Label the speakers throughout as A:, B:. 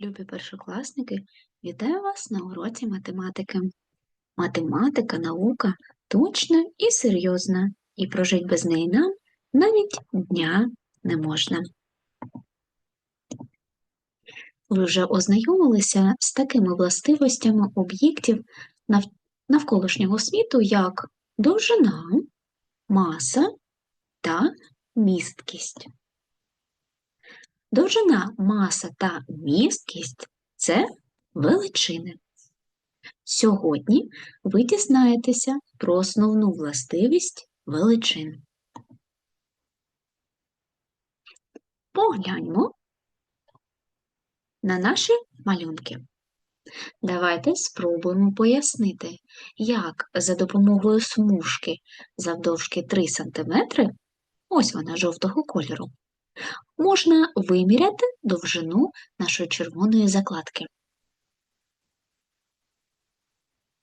A: Любі першокласники, вітаю вас на уроці математики. Математика, наука точна і серйозна, і прожить без неї нам навіть дня не можна. Ви вже ознайомилися з такими властивостями об'єктів нав- навколишнього світу, як довжина, маса та місткість. Довжина, маса та місткість – це величини. Сьогодні ви дізнаєтеся про основну властивість величин. Погляньмо на наші малюнки. Давайте спробуємо пояснити, як за допомогою смужки завдовжки 3 см, ось вона жовтого кольору, можна виміряти довжину нашої червоної закладки.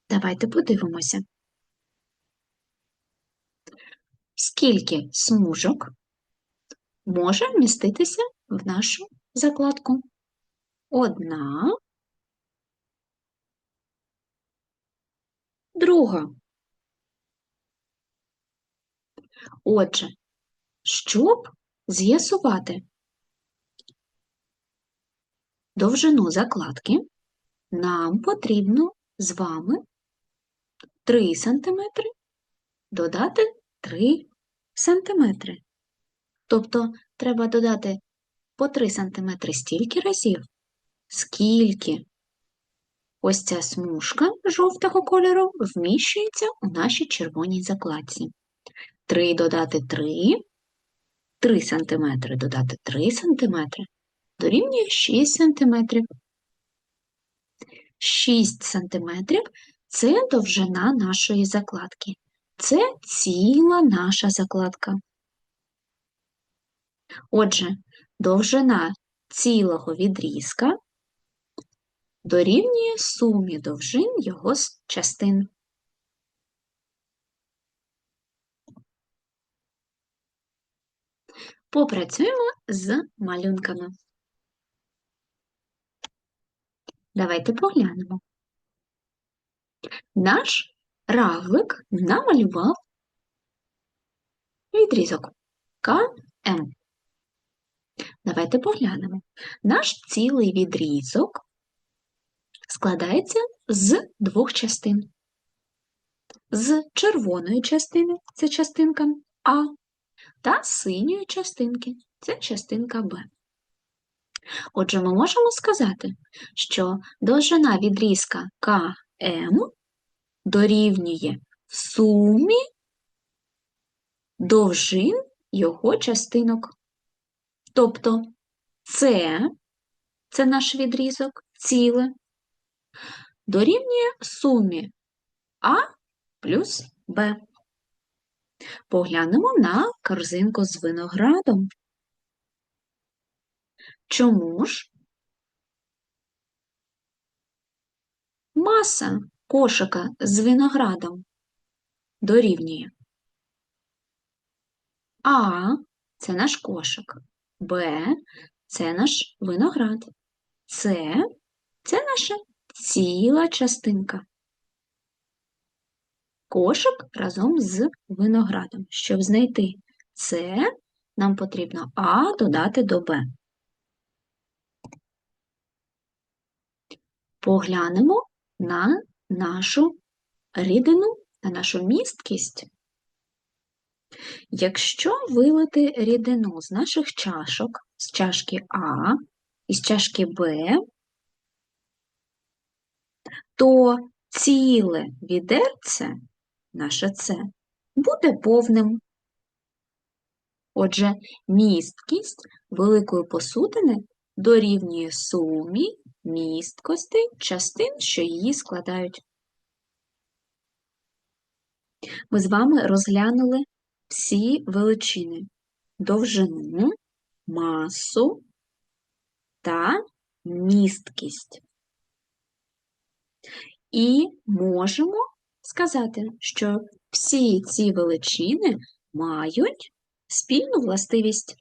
A: Давайте подивимося. Скільки смужок може вміститися в нашу закладку? Одна, друга. Отже, щоб з'ясувати довжину закладки, нам потрібно з вами 3 см додати 3 см. Тобто треба додати по 3 см стільки разів, скільки ось ця смужка жовтого кольору вміщується у нашій червоній закладці. 3 додати 3, 3 см додати 3 см дорівнює 6 см. 6 см – це довжина нашої закладки. Це ціла наша закладка. Отже, довжина цілого відрізка дорівнює сумі довжин його частин. Попрацюємо з малюнками. Давайте поглянемо. Наш равлик намалював відрізок КМ. Давайте поглянемо. Наш цілий відрізок складається з двох частин. З червоної частини це частинка А, та синьої частинки це частинка Б. Отже, ми можемо сказати, що довжина відрізка КМ дорівнює сумі довжин його частинок. Тобто С – це наш відрізок, ціле, дорівнює сумі А плюс Б. Поглянемо на корзинку з виноградом. Чому ж маса кошика з виноградом дорівнює А це наш кошик, Б це наш виноград, С це наша ціла частинка. Кошик разом з виноградом. Щоб знайти С, нам потрібно А додати до Б. Поглянемо на нашу рідину, на нашу місткість. Якщо вилити рідину з наших чашок, з чашки А і з чашки Б, то ціле відерце, наше С, буде повним. Отже, місткість великої посудини дорівнює сумі місткостей частин, що її складають. Ми з вами розглянули всі величини довжину, масу та місткість. І можемо сказати, що всі ці величини мають спільну властивість.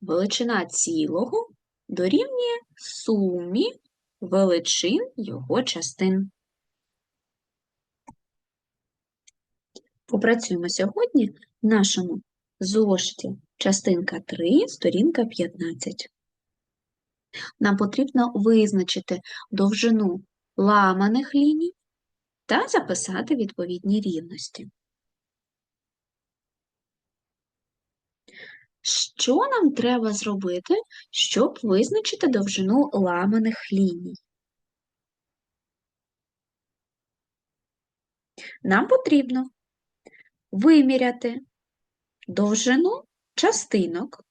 A: Величина цілого дорівнює сумі величин його частин. Попрацюємо сьогодні в нашому зошиті частинка 3, сторінка 15. Нам потрібно визначити довжину ламаних ліній та записати відповідні рівності. Що нам треба зробити, щоб визначити довжину ламаних ліній? Нам потрібно виміряти довжину частинок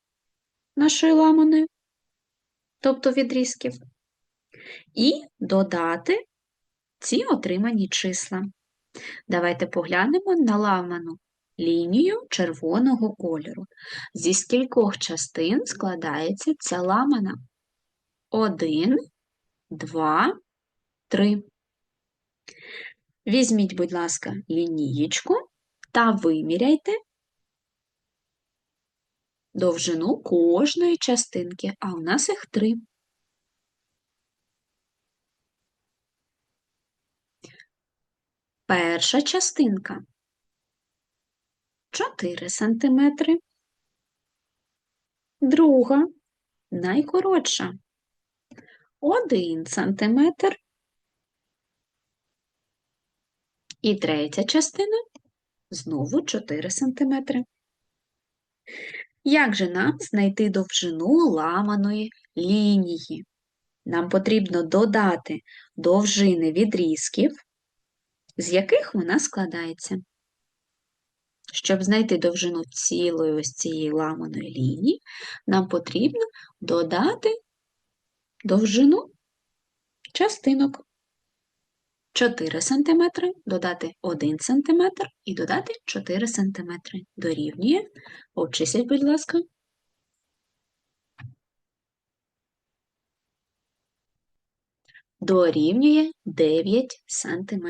A: нашої ламаної, тобто відрізків, і додати ці отримані числа. Давайте поглянемо на ламану лінію червоного кольору. Зі скількох частин складається ця ламана? Один, два, три. Візьміть, будь ласка, лінієчку та виміряйте довжину кожної частинки, а у нас їх три. Перша частинка 4 сантиметри. Друга найкоротша 1 сантиметр. І третя частина знову 4 сантиметри. Як же нам знайти довжину ламаної лінії? Нам потрібно додати довжини відрізків, з яких вона складається. Щоб знайти довжину цілої ось цієї ламаної лінії, нам потрібно додати довжину частинок. 4 см, додати 1 см і додати 4 см. Дорівнює. Обчисліть, будь ласка. Дорівнює 9 см.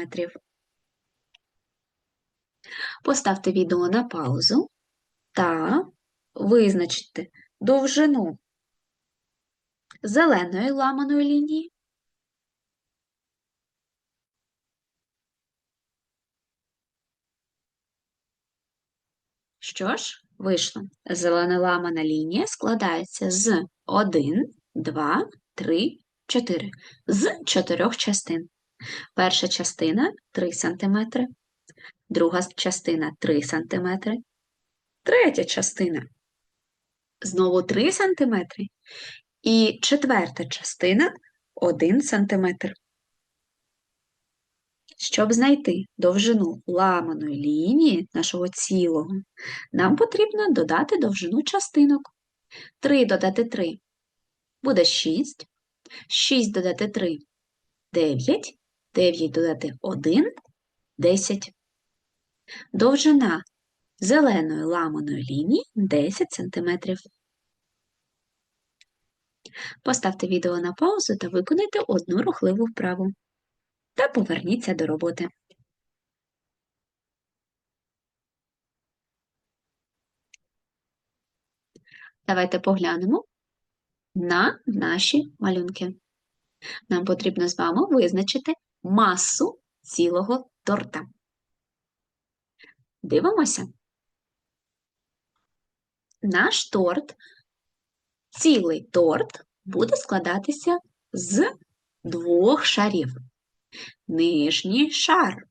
A: Поставте відео на паузу та визначте довжину зеленої ламаної лінії Що ж, вийшло. Зелена ламана лінія складається з 1, 2, 3, 4. З чотирьох частин. Перша частина 3 см, друга частина 3 см, третя частина знову 3 см, і четверта частина 1 см. Щоб знайти довжину ламаної лінії нашого цілого, нам потрібно додати довжину частинок. 3 додати 3 буде 6, 6 додати 3 9, 9 додати 1 10. Довжина зеленої ламаної лінії 10 см. Поставте відео на паузу та виконайте одну рухливу вправу та поверніться до роботи. Давайте поглянемо на наші малюнки. Нам потрібно з вами визначити масу цілого торта. Дивимося. Наш торт, цілий торт буде складатися з двох шарів. Нижній шар.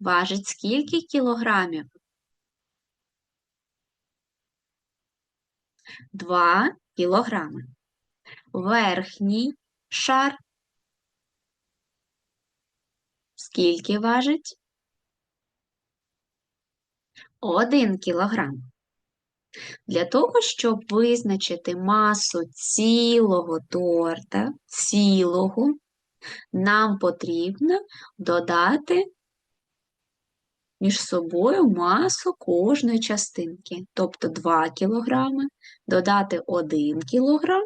A: Важить скільки кілограмів? Два кілограми. Верхній шар. Скільки важить? Один кілограм. Для того, щоб визначити масу цілого торта, цілого, нам потрібно додати між собою масу кожної частинки. Тобто 2 кг, додати 1 кг.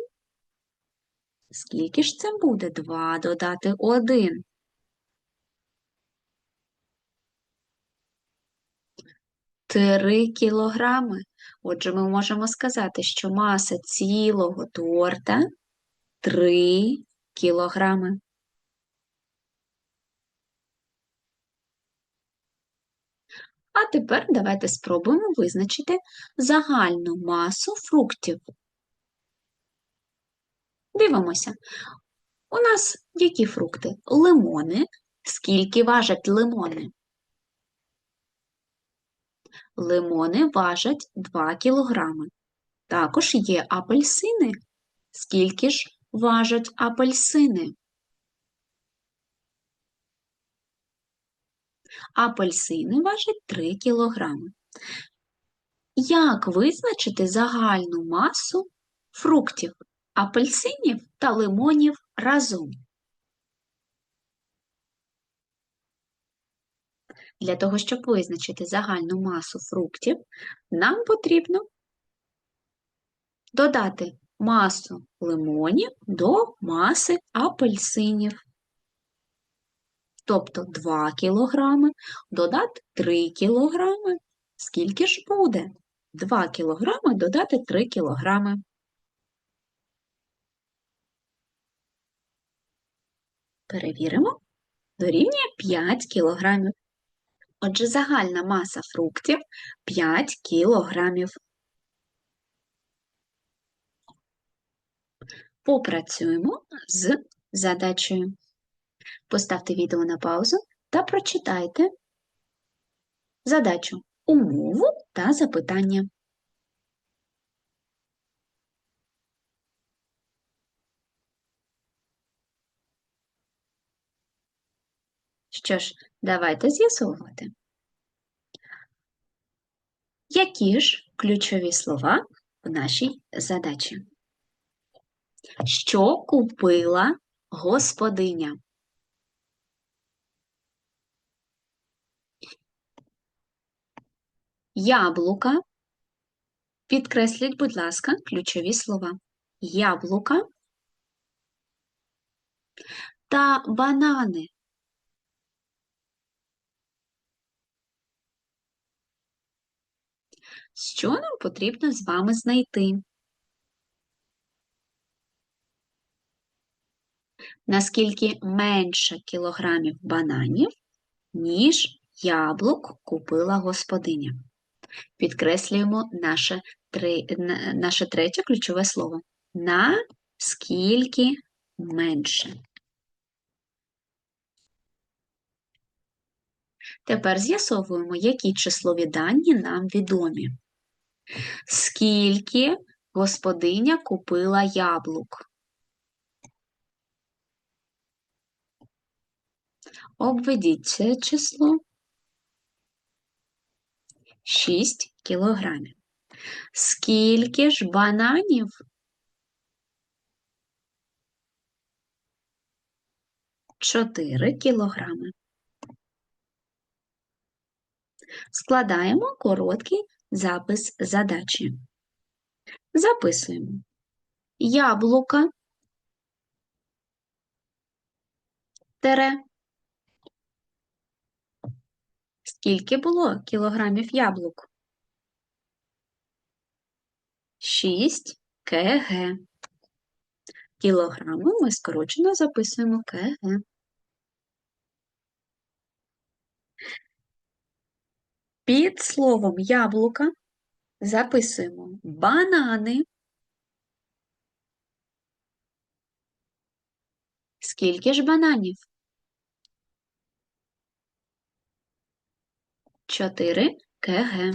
A: Скільки ж це буде? 2 додати 1. Три кілограми. Отже, ми можемо сказати, що маса цілого торта 3 кілограми. А тепер давайте спробуємо визначити загальну масу фруктів. Дивимося. У нас які фрукти? Лимони. Скільки важать лимони? Лимони важать 2 кілограми. Також є апельсини. Скільки ж важать апельсини? Апельсини важать 3 кілограми. Як визначити загальну масу фруктів, апельсинів та лимонів разом? Для того, щоб визначити загальну масу фруктів, нам потрібно додати масу лимонів до маси апельсинів. Тобто 2 кілограми додати 3 кілограми. Скільки ж буде? 2 кілограми додати 3 кілограми. Перевіримо. Дорівнює 5 кілограмів. Отже, загальна маса фруктів 5 кілограмів. Попрацюємо з задачею. Поставте відео на паузу та прочитайте задачу, умову та запитання. Що ж, давайте з'ясовувати. Які ж ключові слова в нашій задачі? Що купила господиня? Яблука. Підкресліть, будь ласка, ключові слова. Яблука та банани. Що нам потрібно з вами знайти? Наскільки менше кілограмів бананів, ніж яблук купила господиня? Підкреслюємо наше, три, наше третє ключове слово. На скільки менше. Тепер з'ясовуємо, які числові дані нам відомі. Скільки господиня купила яблук? Обведіть це число 6 кілограмів. Скільки ж бананів? Чотири кілограми. Складаємо короткий запис задачі. Записуємо яблука, тере. Скільки було кілограмів яблук? 6 кг. Кілограми ми скорочено записуємо КГ. Під словом яблука записуємо банани. Скільки ж бананів? 4 кг.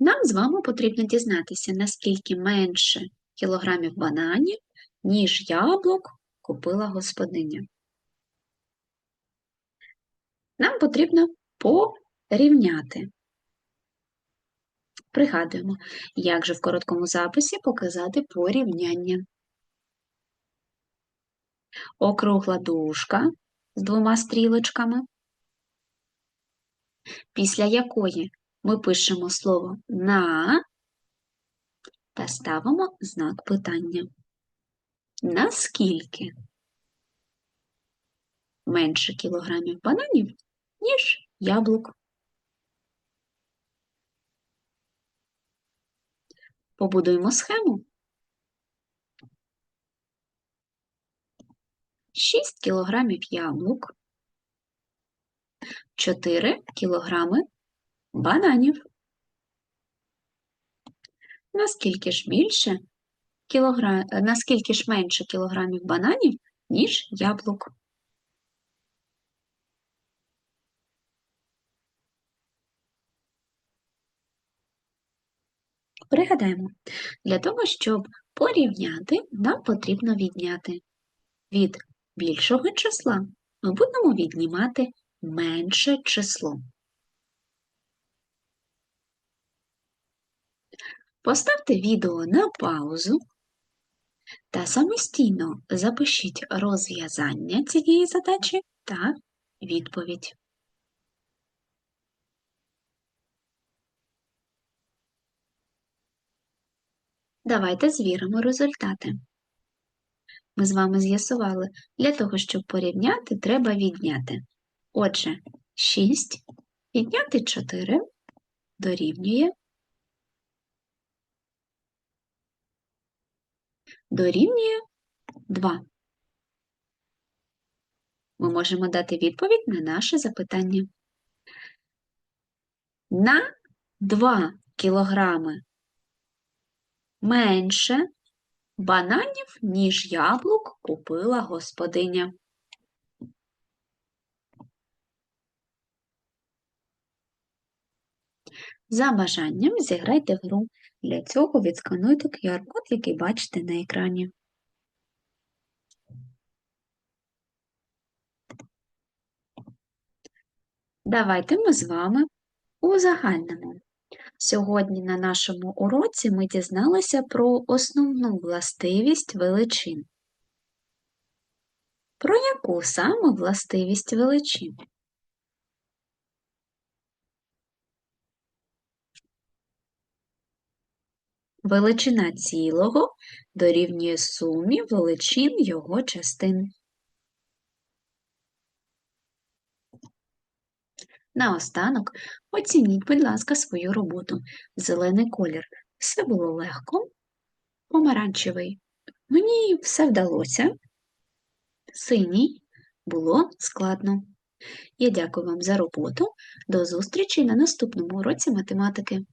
A: Нам з вами потрібно дізнатися, наскільки менше кілограмів бананів, ніж яблук купила господиня. Нам потрібно порівняти. Пригадуємо, як же в короткому записі показати порівняння. Округла дужка з двома стрілочками, після якої ми пишемо слово на та ставимо знак питання. Наскільки менше кілограмів бананів, ніж яблук. Побудуємо схему. 6 кілограмів яблук, 4 кілограми бананів. Наскільки ж більше кілограм, наскільки ж менше кілограмів бананів, ніж яблук? Пригадаємо, для того, щоб порівняти, нам потрібно відняти від більшого числа ми будемо віднімати менше число. Поставте відео на паузу та самостійно запишіть розв'язання цієї задачі та відповідь. Давайте звіримо результати. Ми з вами з'ясували, для того, щоб порівняти, треба відняти. Отже, 6 відняти 4 дорівнює дорівнює 2. Ми можемо дати відповідь на наше запитання. На 2 кілограми менше бананів, ніж яблук купила господиня. За бажанням зіграйте гру. Для цього відскануйте QR-код, який бачите на екрані. Давайте ми з вами узагальнимо. Сьогодні на нашому уроці ми дізналися про основну властивість величин. Про яку саме властивість величин? Величина цілого дорівнює сумі величин його частин. Наостанок оцініть, будь ласка, свою роботу. Зелений колір. Все було легко, помаранчевий. Мені все вдалося. Синій було складно. Я дякую вам за роботу. До зустрічі на наступному уроці математики.